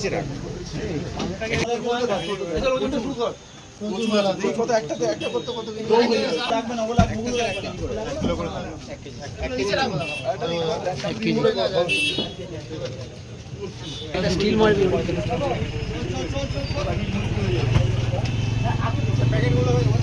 পিছিয়ে রাখ স্টিল মারবি প্যাকেট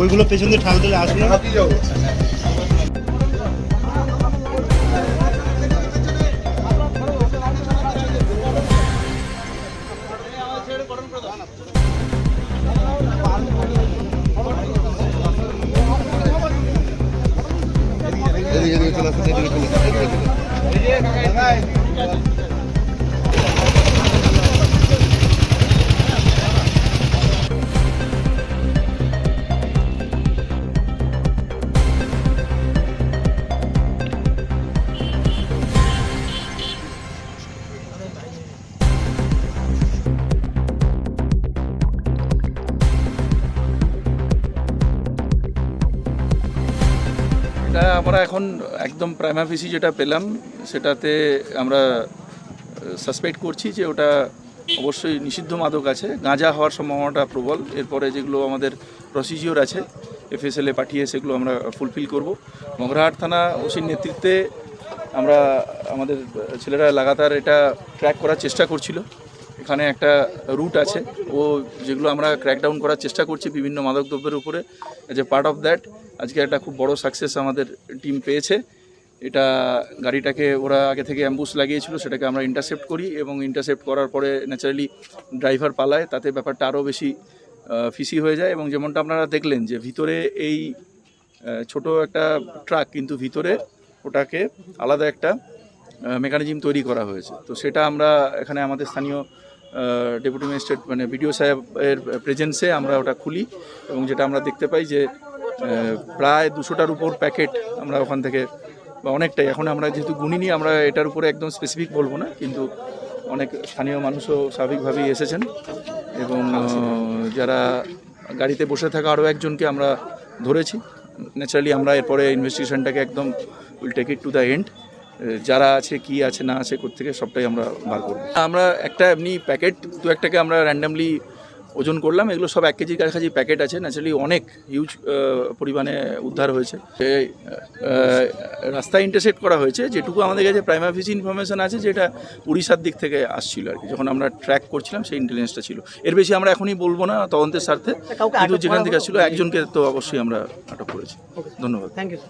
ওইগুলো পেছন দিয়ে ঠাল দিলে আসবে? এটা আমরা এখন একদম প্রাইমাফিসি যেটা পেলাম, সেটাতে আমরা সাসপেক্ট করছি যে ওটা অবশ্যই নিষিদ্ধ মাদক আছে। গাঁজা হওয়ার সম্ভাবনাটা প্রবল। এরপরে যেগুলো আমাদের প্রসিজিওর আছে এফএসএলে পাঠিয়ে সেগুলো আমরা ফুলফিল করব। মগরাহাট থানা ওসির নেতৃত্বে আমরা, আমাদের ছেলেরা লাগাতার এটা ট্র্যাক করার চেষ্টা করছিল। এখানে একটা রুট আছে। ও যেগুলো আমরা ক্র্যাকডাউন করার চেষ্টা করছি বিভিন্ন মাদক দ্রব্যের উপরে এ পার্ট অফ দ্যাট আজকে একটা খুব বড় সাকসেস আমাদের টিম পেয়েছে। এটা গাড়িটাকে ওরা আগে থেকে অ্যাম্বুস লাগিয়েছিল, সেটাকে আমরা ইন্টারসেপ্ট করি এবং ইন্টারসেপ্ট করার পরে ন্যাচারালি ড্রাইভার পালায়, তাতে ব্যাপারটা আরও বেশি ফিসি হয়ে যায় এবং যেমনটা আপনারা দেখলেন যে ভিতরে এই ছোট একটা ট্রাক কিন্তু ভিতরে ওটাকে আলাদা একটা মেকানিজম তৈরি করা হয়েছে। তো সেটা আমরা এখানে আমাদের স্থানীয় ডেপুটি ম্যাজিস্ট্রেট মানে বিডিও সাহেবের প্রেজেন্সে আমরা ওটা খুলি এবং যেটা আমরা দেখতে পাই যে প্রায় দুশোটার উপর প্যাকেট আমরা ওখান থেকে, বা অনেকটাই। এখন আমরা যেহেতু গুণিনি আমরা এটার উপরে একদম স্পেসিফিক বলব না, কিন্তু অনেক স্থানীয় মানুষও স্বাভাবিকভাবেই এসেছেন এবং যারা গাড়িতে বসে থাকা আরও একজনকে আমরা ধরেছি। ন্যাচারালি আমরা এরপরে ইনভেস্টিগেশনটাকে একদম will take it to the end যারা আছে, কি আছে, না আছে থেকে সবটাই আমরা বার করব। আমরা একটা এমনি প্যাকেট দু একটাকে আমরা র্যান্ডামলি ওজন করলাম এগুলো সব এক কেজির কাছাকাছি প্যাকেট আছে। ন্যাচারালি অনেক হিউজ পরিমাণে উদ্ধার হয়েছে। রাস্তায় ইন্টারসেপ্ট করা হয়েছে। যেটুকু আমাদের কাছে প্রাইমাফিসি ইনফরমেশান আছে যেটা উড়িষ্যার দিক থেকে আসছিল আর কি। যখন আমরা ট্র্যাক করছিলাম সেই ইন্টেলিজেন্সটা ছিল। এর বেশি আমরা এখনই বলব না তদন্তের স্বার্থে। কিন্তু যেখান থেকে আসছিল একজনকে তো অবশ্যই আমরা আটক করেছি। ধন্যবাদ। Thank you